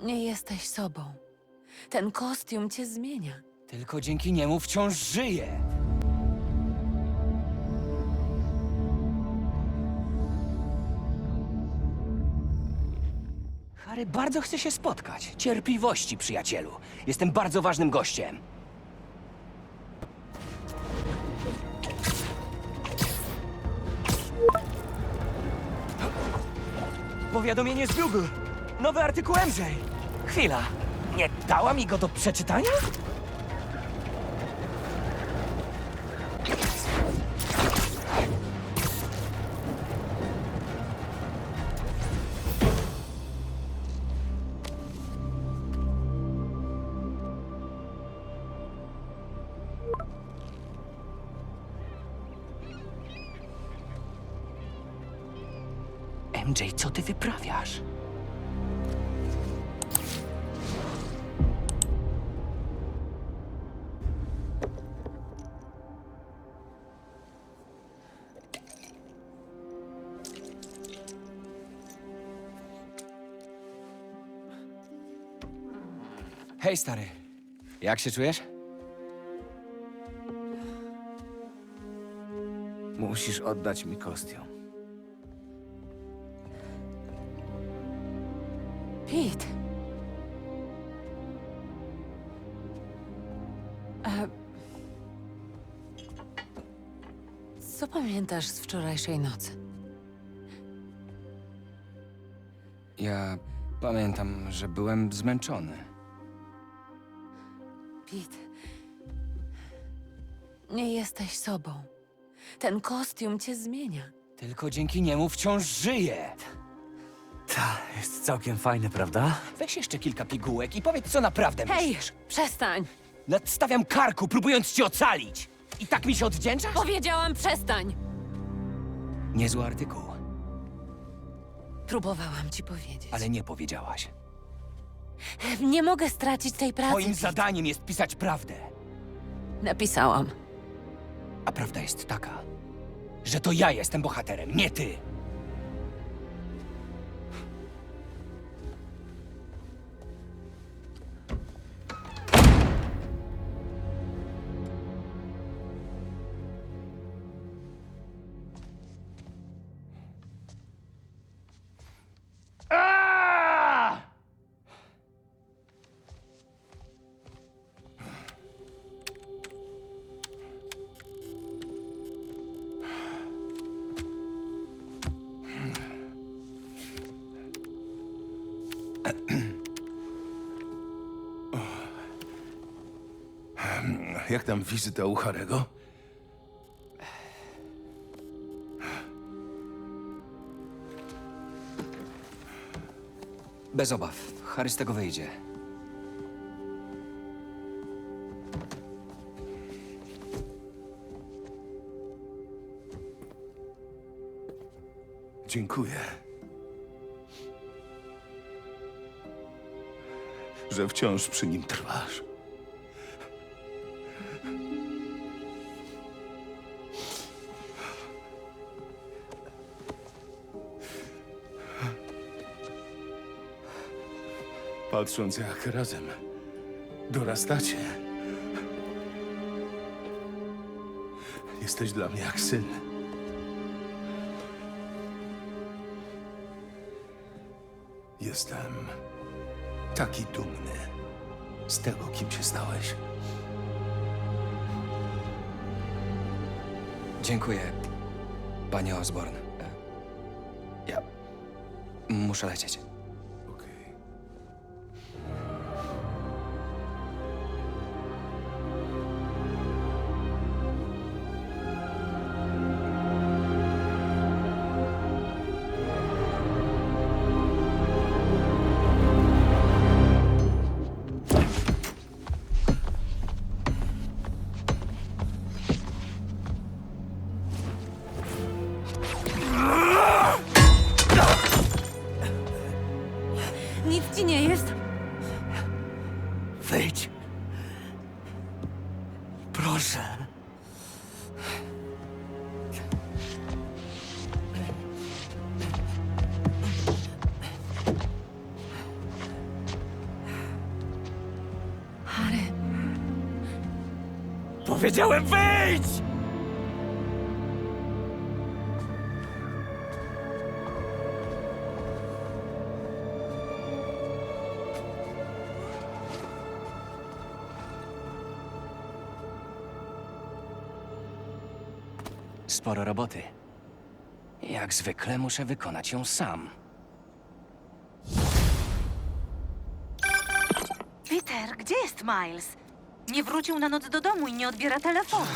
Nie jesteś sobą. Ten kostium cię zmienia. Tylko dzięki niemu wciąż żyję. Harry bardzo chce się spotkać. Cierpliwości, przyjacielu. Jestem bardzo ważnym gościem. Powiadomienie z Google. Nowy artykuł MJ. Chwila. Nie dała mi go do przeczytania? MJ, co ty wyprawiasz? Hej, stary. Jak się czujesz? Musisz oddać mi kostium. Pete. E... Co pamiętasz z wczorajszej nocy? Ja pamiętam, że byłem zmęczony. Pete. Nie jesteś sobą. Ten kostium cię zmienia. Tylko dzięki niemu wciąż żyję. Ta, jest całkiem fajny, prawda? Weź jeszcze kilka pigułek i powiedz, co naprawdę Hej, myślisz. przestań! Nadstawiam karku, próbując ci ocalić. I tak mi się odwdzięczasz? Powiedziałam przestań! Niezły artykuł, Próbowałam ci powiedzieć. ale nie powiedziałaś. Nie mogę stracić tej pracy. Twoim Pete. zadaniem jest pisać prawdę. Napisałam. A prawda jest taka, że to ja jestem bohaterem, nie ty. Jak tam wizyta u Harego? Bez obaw, Harry z tego wyjdzie. Dziękuję. Że wciąż przy nim trwasz. Patrząc jak razem dorastacie, jesteś dla mnie jak syn. Jestem taki dumny z tego, kim się stałeś. Dziękuję, panie Osborne. Ja muszę lecieć. Wyjdź. Proszę. Harry. Powiedziałem wyjdź! Sporo roboty. Jak zwykle muszę wykonać ją sam. Peter, gdzie jest Miles? Nie wrócił na noc do domu i nie odbiera telefonu.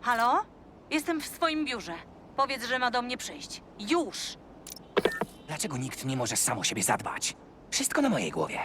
Halo? Jestem w swoim biurze. Powiedz, że ma do mnie przyjść. Już! Dlaczego nikt nie może sam o siebie zadbać? Wszystko na mojej głowie.